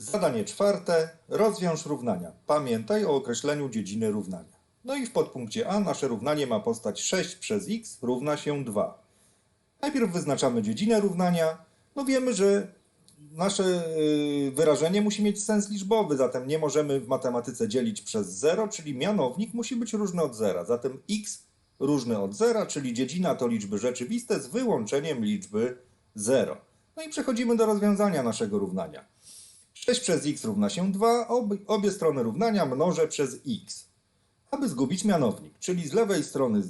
Zadanie czwarte. Rozwiąż równania. Pamiętaj o określeniu dziedziny równania. No i w podpunkcie A nasze równanie ma postać 6 przez x równa się 2. Najpierw wyznaczamy dziedzinę równania. No wiemy, że nasze y, wyrażenie musi mieć sens liczbowy, zatem nie możemy w matematyce dzielić przez 0, czyli mianownik musi być różny od zera. Zatem x różny od zera, czyli dziedzina to liczby rzeczywiste z wyłączeniem liczby 0. No i przechodzimy do rozwiązania naszego równania. 6 przez x równa się 2, ob, obie strony równania mnożę przez x. Aby zgubić mianownik, czyli z lewej strony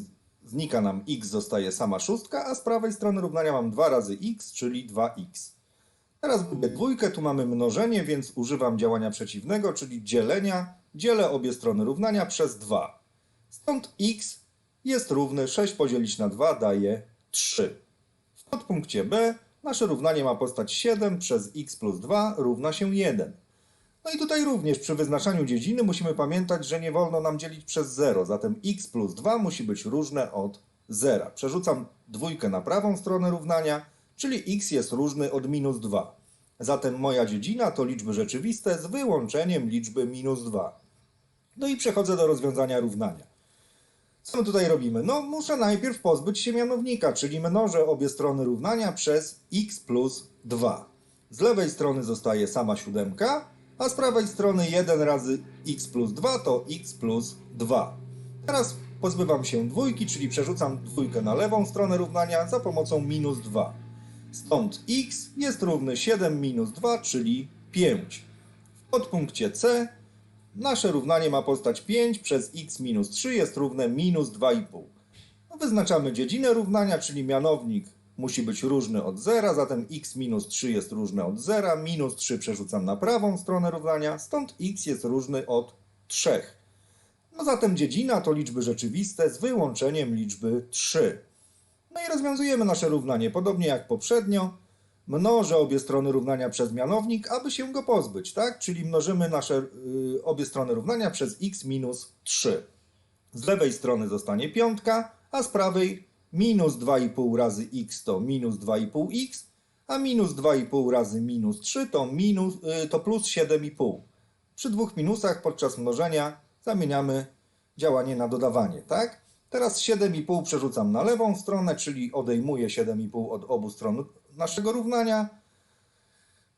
znika nam x, zostaje sama szóstka, a z prawej strony równania mam 2 razy x, czyli 2x. Teraz gubię dwójkę, tu mamy mnożenie, więc używam działania przeciwnego, czyli dzielenia. Dzielę obie strony równania przez 2. Stąd x jest równy 6 podzielić na 2 daje 3. W podpunkcie B nasze równanie ma postać 7 przez x plus 2 równa się 1. No i tutaj również przy wyznaczaniu dziedziny musimy pamiętać, że nie wolno nam dzielić przez 0, zatem x plus 2 musi być różne od 0. Przerzucam dwójkę na prawą stronę równania, czyli x jest różny od minus 2. Zatem moja dziedzina to liczby rzeczywiste z wyłączeniem liczby minus 2. No i przechodzę do rozwiązania równania. Co my tutaj robimy? No, muszę najpierw pozbyć się mianownika, czyli mnożę obie strony równania przez x plus 2. Z lewej strony zostaje sama siódemka, a z prawej strony 1 razy x plus 2 to x plus 2. Teraz pozbywam się dwójki, czyli przerzucam dwójkę na lewą stronę równania za pomocą minus 2. Stąd x jest równy 7 minus 2, czyli 5. W podpunkcie C Nasze równanie ma postać 5 przez x minus 3 jest równe minus 2,5. No wyznaczamy dziedzinę równania, czyli mianownik musi być różny od zera, zatem x minus 3 jest różne od zera, minus 3 przerzucam na prawą stronę równania, stąd x jest różny od 3. No zatem dziedzina to liczby rzeczywiste z wyłączeniem liczby 3. No i rozwiązujemy nasze równanie podobnie jak poprzednio. Mnożę obie strony równania przez mianownik, aby się go pozbyć, tak? Czyli mnożymy nasze y, obie strony równania przez x minus 3. Z lewej strony zostanie piątka, a z prawej minus 2,5 razy x to minus 2,5x, a minus 2,5 razy minus 3 to, minus, y, to plus 7,5. Przy dwóch minusach podczas mnożenia zamieniamy działanie na dodawanie, tak? Teraz 7,5 przerzucam na lewą stronę, czyli odejmuję 7,5 od obu stron naszego równania.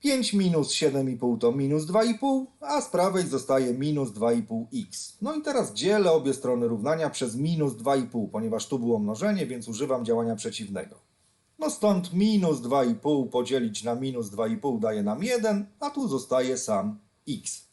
5 minus 7,5 to minus 2,5, a z prawej zostaje minus 2,5x. No i teraz dzielę obie strony równania przez minus 2,5, ponieważ tu było mnożenie, więc używam działania przeciwnego. No stąd minus 2,5 podzielić na minus 2,5 daje nam 1, a tu zostaje sam x.